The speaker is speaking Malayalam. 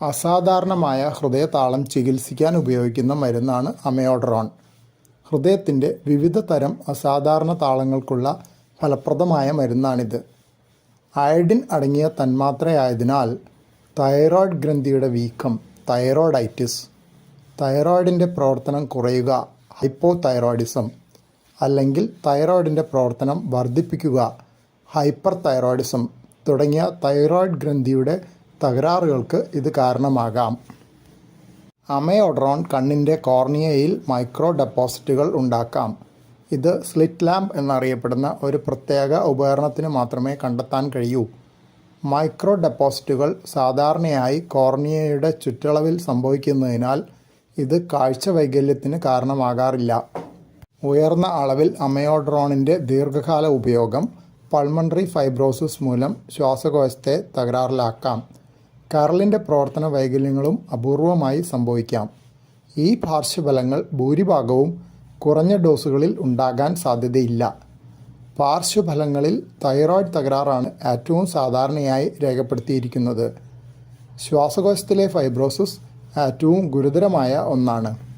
അസാധാരണമായ ഹൃദയതാളം ചികിത്സിക്കാൻ ഉപയോഗിക്കുന്ന മരുന്നാണ് അമയോഡറോൺ ഹൃദയത്തിന്റെ വിവിധ തരം അസാധാരണ താളങ്ങൾക്കുള്ള ഫലപ്രദമായ മരുന്നാണിത്. അയഡിൻ അടങ്ങിയ തന്മാത്രയായതിനാൽ തൈറോയ്ഡ് ഗ്രന്ഥിയുടെ വീക്കം തൈറോയ്ഡൈറ്റിസ് തൈറോയ്ഡിന്റെ പ്രവർത്തനം കുറയുക ഹൈപ്പോ തൈറോയിഡിസം അല്ലെങ്കിൽ തൈറോയ്ഡിന്റെ പ്രവർത്തനം വർദ്ധിപ്പിക്കുക ഹൈപ്പർ തൈറോയിഡിസം തുടങ്ങിയ തൈറോയ്ഡ് ഗ്രന്ഥിയുടെ തകരാറുകൾക്ക് ഇത് കാരണമാകാം. അമയോഡ്രോൺ കണ്ണിന്റെ കോർണിയയിൽ മൈക്രോ ഡെപ്പോസിറ്റുകൾ ഉണ്ടാക്കാം. ഇത് സ്ലിറ്റ് ലാമ്പ് എന്നറിയപ്പെടുന്ന ഒരു പ്രത്യേക ഉപകരണത്തിന് മാത്രമേ കണ്ടെത്താൻ കഴിയൂ. മൈക്രോ ഡെപ്പോസിറ്റുകൾ സാധാരണയായി കോർണിയയുടെ ചുറ്റളവിൽ സംഭവിക്കുന്നതിനാൽ ഇത് കാഴ്ച വൈകല്യത്തിന് കാരണമാകാറില്ല. ഉയർന്ന അളവിൽ അമയോഡ്രോണിന്റെ ദീർഘകാല ഉപയോഗം പൾമണ്ടറി ഫൈബ്രോസിസ് മൂലം ശ്വാസകോശത്തെ തകരാറിലാക്കാം. കരളിന്റെ പ്രവർത്തന വൈകല്യങ്ങളും അപൂർവമായി സംഭവിക്കാം. ഈ പാർശ്വഫലങ്ങൾ ഭൂരിഭാഗവും കുറഞ്ഞ ഡോസുകളിൽ ഉണ്ടാകാൻ സാധ്യതയില്ല. പാർശ്വഫലങ്ങളിൽ തൈറോയ്ഡ് തകരാറാണ് ഏറ്റവും സാധാരണയായി രേഖപ്പെടുത്തിയിരിക്കുന്നത്. ശ്വാസകോശത്തിലെ ഫൈബ്രോസിസ് ഏറ്റവും ഗുരുതരമായ ഒന്നാണ്.